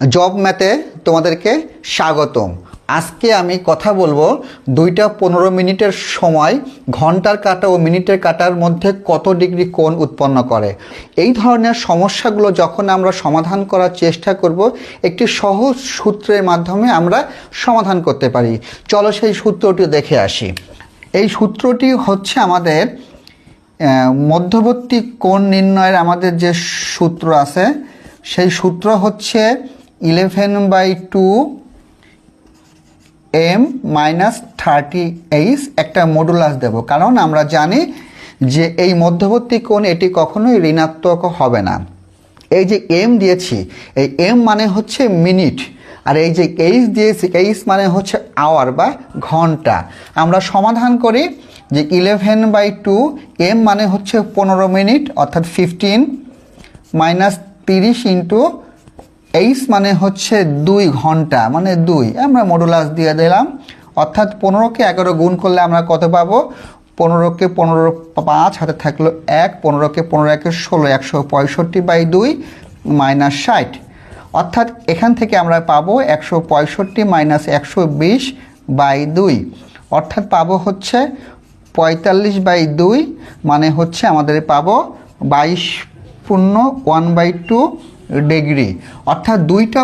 Job ম্যাথে তোমাদেরকে স্বাগতম। আজকে আমি কথা বলব দুইটা পনেরো মিনিটের সময়, ঘণ্টার কাটা ও মিনিটের কাটার মধ্যে কত ডিগ্রি কোণ উৎপন্ন করে। এই ধরনের সমস্যাগুলো যখন আমরা সমাধান করার চেষ্টা করব, একটি সহজ সূত্রের মাধ্যমে আমরা সমাধান করতে পারি। চলো সেই সূত্রটি দেখে আসি। এই সূত্রটি হচ্ছে আমাদের মধ্যবর্তী কোণ নির্ণয়ের আমাদের যে সূত্র আছে, সেই সূত্র হচ্ছে eleven by two M minus thirty H একটা মডুলাস দেব। কারণ আমরা জানি যে এই মধ্যবর্তী কোণ এটি কখনোই ঋণাত্মক হবে না। এই যে এম দিয়েছি, এই এম মানে হচ্ছে মিনিট, আর এই যে এইচ দিয়েছি এইচ মানে হচ্ছে আওয়ার বা ঘণ্টা। আমরা সমাধান করি যে ইলেভেন বাই টু এম মানে হচ্ছে পনেরো মিনিট, অর্থাৎ ফিফটিন মাইনাস তিরিশ ইন্টু এইচ মানে হচ্ছে দুই ঘণ্টা মানে দুই। আমরা মডুলাস দিয়ে দিলাম, অর্থাৎ পনেরোকে এগারো গুণ করলে আমরা কত পাবো? পনেরোকে পনেরো পাঁচ, হাতে থাকল এক, পনেরোকে পনেরো একে ষোলো, একশো পঁয়ষট্টি বাই দুই মাইনাস ষাট। অর্থাৎ এখান থেকে আমরা পাবো একশো পঁয়ষট্টি মাইনাস একশো বিশ বাই দুই। অর্থাৎ পাবো হচ্ছে পঁয়তাল্লিশ বাই দুই মানে হচ্ছে আমাদের পাবো বাইশ পূর্ণ ওয়ান বাই টু ডিগ্রি অর্থাৎ দুইটা